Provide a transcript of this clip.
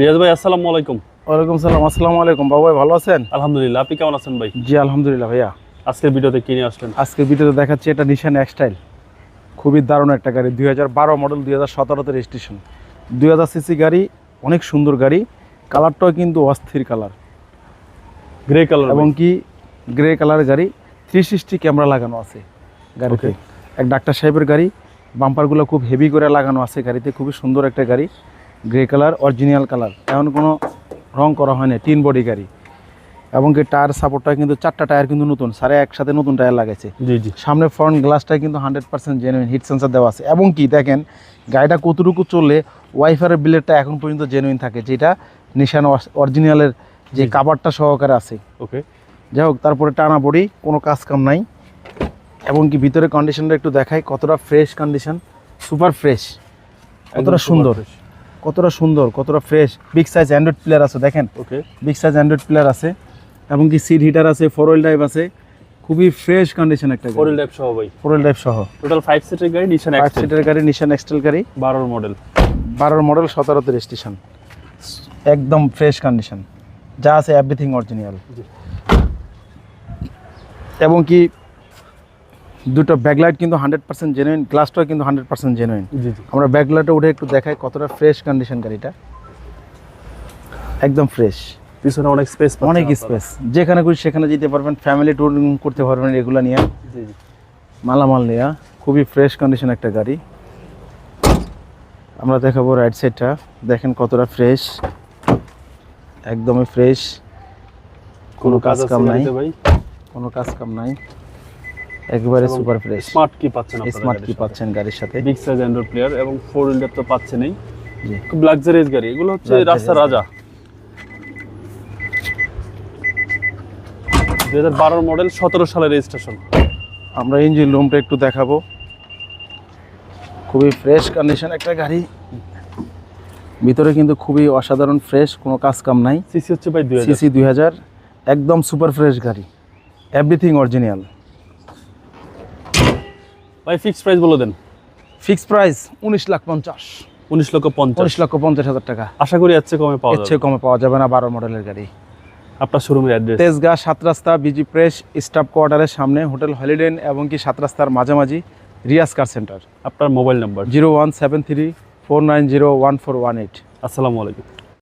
রিয়াজ ভাই আসসালামু আলাইকুম। ওয়ালাইকুম সালাম আসসালামু আলাইকুম। বাবু ভাই ভালো আছেন? আলহামদুলিল্লাহ আপনি কেমন আছেন ভাই? জি আলহামদুলিল্লাহ ভাইয়া। আজকের ভিডিওতে কিনে আসলেন আজকের ভিডিওতে দেখাচ্ছি এটা নিশান এক্সটাইল খুবই দারুণ একটা গাড়ি দুই হাজার বারো মডেল দুই হাজার সতেরোতে রেজিস্ট্রেশন দুই হাজার সিসি গাড়ি অনেক সুন্দর গাড়ি। কালারটাও কিন্তু অস্থির কালার। গ্রে কালার এবং কি গ্রে কালার গাড়ি থ্রি সিক্সটি ক্যামেরা লাগানো আছে গাড়িতে। এক ডাক্তার সাহেবের গাড়ি বাম্পারগুলো খুব হেভি করে লাগানো আছে গাড়িতে খুবই সুন্দর একটা গাড়ি। Grey colour original colour. এমন কোনো রং করা হয় না তিন বডি গাড়ি। এবং কি টায়ার সাপোর্টটা কিন্তু চারটা টায়ার কিন্তু নতুন সাড়ে একসাথে নতুন টায়ার লাগাইছে। জি জি। সামনে ফ্রন্ট গ্লাসটা কিন্তু hundred percent genuine heat sensor দেওয়া আছে। এবং কি দেখেন গাড়িটা কতটুকু চললে ওয়াইফারের বিলেটটা এখন পর্যন্ত জেনুইন থাকে যেটা নিশান অরিজিনালের যে। কাভারটা সহকারে আছে। ওকে যাই হোক তারপরে টানা বডি কোনো কাজ কাম নাই। এবং কি ভিতরে কন্ডিশনটা একটু দেখাই কতটা ফ্রেশ কন্ডিশন সুপার ফ্রেশ কতটা সুন্দর। কতটা সুন্দর কতটা fresh big size Android player আছে দেখেন। Okay big size Android player আছে এবং কি সিট হিটার আছে ফোর হুইল ড্রাইভ আছে খুবই ফ্রেশ কন্ডিশন একটা ফোর হুইল ড্রাইভ সহ ভাই। ফোর হুইল ড্রাইভ সহ। টোটাল ফাইভ সিটের গাড়ি নিশান ফাইভ সিটের গাড়ি নিশান এক্সটেল গাড়ি। বারোর মডেল বারোর মডেল সতেরোতে রেজিস্ট্রেশন একদম ফ্রেশ কন্ডিশন যা আছে এভরিথিং অরিজিনাল এবং কি দুটো ব্যাকলাইট কিন্তু হান্ড্রেড পার্সেন্ট জেনুইন গ্লাসটাও কিন্তু হান্ড্রেড পার্সেন্ট জেনুইন আমরা ব্যাকলাইটে উঠে একটু দেখাই কতটা ফ্রেশ কন্ডিশন গাড়িটা। একদম ফ্রেশ পিছনে অনেক স্পেস অনেক স্পেস যেখানে খুশি সেখানে যেতে পারবেন ফ্যামিলি ট্যুর করতে পারবেন এগুলো নিয়ে। মালামাল নিয়ে খুবই ফ্রেশ কন্ডিশন একটা গাড়ি। আমরা দেখাবো রাইট সাইডটা দেখেন কতটা ফ্রেশ একদমই ফ্রেশ কোনো কাজ কাম নাই। ভাই? কোনো কাজ কাম নাই। একেবারে সুপার ফ্রেশ স্মার্ট কি পাচ্ছেন স্মার্ট কি পাচ্ছেন গাড়ির সাথে। বিগ সাইজ অ্যান্ড্রয়েড প্লেয়ার এবং ফোর হুইলার তো পাচ্ছেনই। জি। খুব লাক্সারিয়াস গাড়ি। এগুলো হচ্ছে গাড়ি। রাজা। দুই হাজার বারোর মডেল সতেরো সালের রেজিস্ট্রেশন আমরা ইঞ্জিন রুমটা একটু দেখাবো। খুবই ফ্রেশ কন্ডিশন একটা গাড়ি। ভিতরে কিন্তু খুবই অসাধারণ ফ্রেশ কোনো কাজ কাম নাই সিসি হচ্ছে ভাই সিসি দুই হাজার। একদম সুপার ফ্রেশ গাড়ি। এভরিথিং অরিজিনাল ভাই ফিক্সড প্রাইস বলে দেন। ফিক্স প্রাইস উনিশ লাখ পঞ্চাশ। উনিশ লক্ষ পঞ্চাশ। উনিশ লক্ষ পঞ্চাশ হাজার টাকা। আশা করি এর চেয়ে কমে পাওয়া এর চেয়ে কমে পাওয়া যাবে না বারো মডেলের গাড়ি। আপনার শোরুমের অ্যাড্রেস তেজগাঁ সাত রাস্তা বিজি প্রেস স্টাফ কোয়ার্টারের সামনে হোটেল হলিডেন এবং কি সাত রাস্তার মাঝামাঝি রিয়াজ কার সেন্টার। আপনার mobile number zero one seven three four nine zero one four one eight. আসসালামু আলাইকুম।